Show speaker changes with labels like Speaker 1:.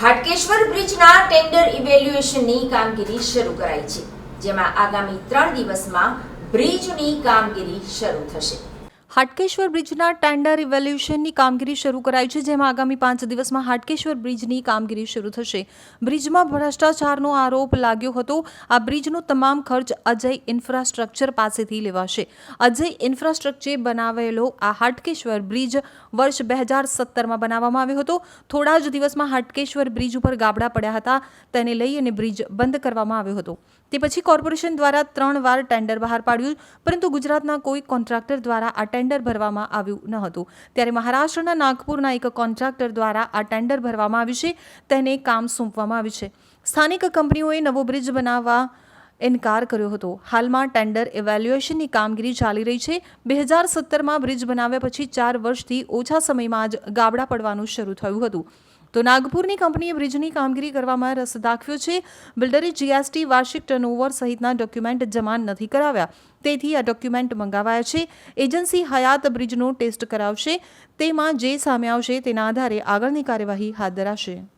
Speaker 1: Hatkeshwar બ્રિજના tender ઇવેલ્યુએશનની કામગીરી શરૂ કરાઈ છે, જેમાં આગામી ત્રણ દિવસમાં બ્રિજની કામગીરી શરૂ થશે.
Speaker 2: હાટકેશ્વર બ્રિજના ટેન્ડર ઇવેલ્યુશનની કામગીરી શરૂ કરાઈ છે, જેમાં આગામી પાંચ દિવસમાં હાટકેશ્વર બ્રિજની કામગીરી શરૂ થશે. બ્રિજમાં ભ્રષ્ટાચારનો આરોપ લાગ્યો હતો. આ બ્રિજનો તમામ ખર્ચ અજય ઇન્ફ્રાસ્ટ્રક્ચર પાસેથી લેવાશે. અજય ઇન્ફ્રાસ્ટ્રક્ચરે બનાવેલો આ હાટકેશ્વર બ્રિજ વર્ષ બે હજાર સત્તરમાં બનાવવામાં આવ્યો હતો. થોડા જ દિવસમાં હાટકેશ્વર બ્રિજ ઉપર ગાબડા પડ્યા હતા. તેને લઈ અને બ્રિજ બંધ કરવામાં આવ્યો હતો. તે પછી કોર્પોરેશન દ્વારા ત્રણ વાર ટેન્ડર બહાર પાડ્યું. પરંતુ ગુજરાતના કોઈ કોન્ટ્રાક્ટર દ્વારા આ ટેન્ડર ભરવામાં આવ્યું ન હતું. ત્યારે મહારાષ્ટ્રના નાગપુરના એક કોન્ટ્રાક્ટર દ્વારા આ ટેન્ડર ભરવામાં આવ્યું છે. તેને કામ સોંપવામાં આવ્યું છે. સ્થાનિક કંપનીઓએ નવો બ્રિજ બનાવવા ઇનકાર કર્યો હતો. હાલમાં ટેન્ડર ઇવેલ્યુએશનની કામગીરી ચાલી રહી છે. બે હજાર સત્તરમાં બ્રિજ બનાવ્યા પછી ચાર વર્ષથી ઓછા સમયમાં જ ગાબડા પડવાનું શરૂ થયું હતું. તો નાગપુરની કંપનીએ બ્રિજની કામગીરી કરવામાં રસ દાખવ્યો છે. બિલ્ડરે જીએસટી વાર્ષિક ટર્નઓવર સહિતના ડોક્યુમેન્ટ જમા નથી કરાવ્યા. તેથી આ ડોક્યુમેન્ટ મંગાવાયા છે. એજન્સી હયાત બ્રિજનો ટેસ્ટ કરાવશે. તેમાં જે સામે આવશે તેના આધારે આગળની કાર્યવાહી હાથ ધરાશે.